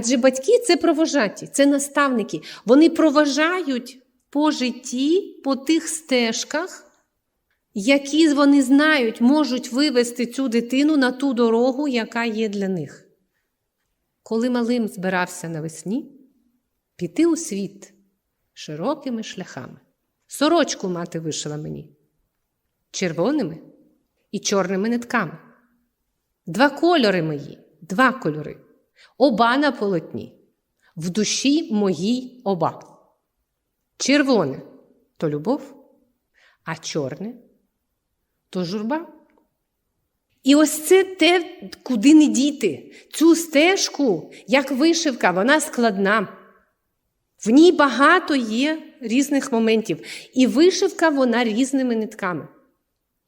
Адже батьки це провожаті, це наставники. Вони проважають по житті, по тих стежках, які вони знають, можуть вивести цю дитину на ту дорогу, яка є для них. Коли малим збирався навесні, піти у світ широкими шляхами. Сорочку мати вишила мені червоними і чорними нитками. Два кольори мої, два кольори. Оба на полотні. В душі моїй оба. Червоне то любов, а чорне то журба. І ось це те, куди не діти. Цю стежку, як вишивка, вона складна. В ній багато є різних моментів. І вишивка вона різними нитками.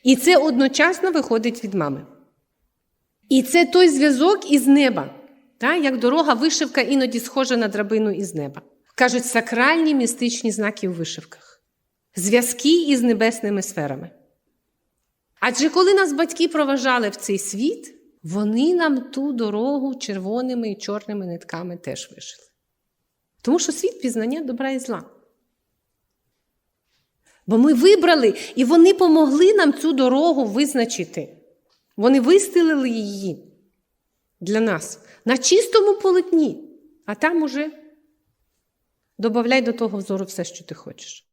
І це одночасно виходить від мами. І це той зв'язок із неба, та, як дорога вишивка іноді схожа на драбину із неба. Кажуть, сакральні містичні знаки у вишивках, зв'язки із небесними сферами. Адже коли нас батьки проважали в цей світ, вони нам ту дорогу червоними і чорними нитками теж вишили. Тому що світ пізнання добра і зла. Бо ми вибрали, і вони помогли нам цю дорогу визначити. Вони вистелили її для нас на чистому полотні, а там уже додай до того взору все, що ти хочеш.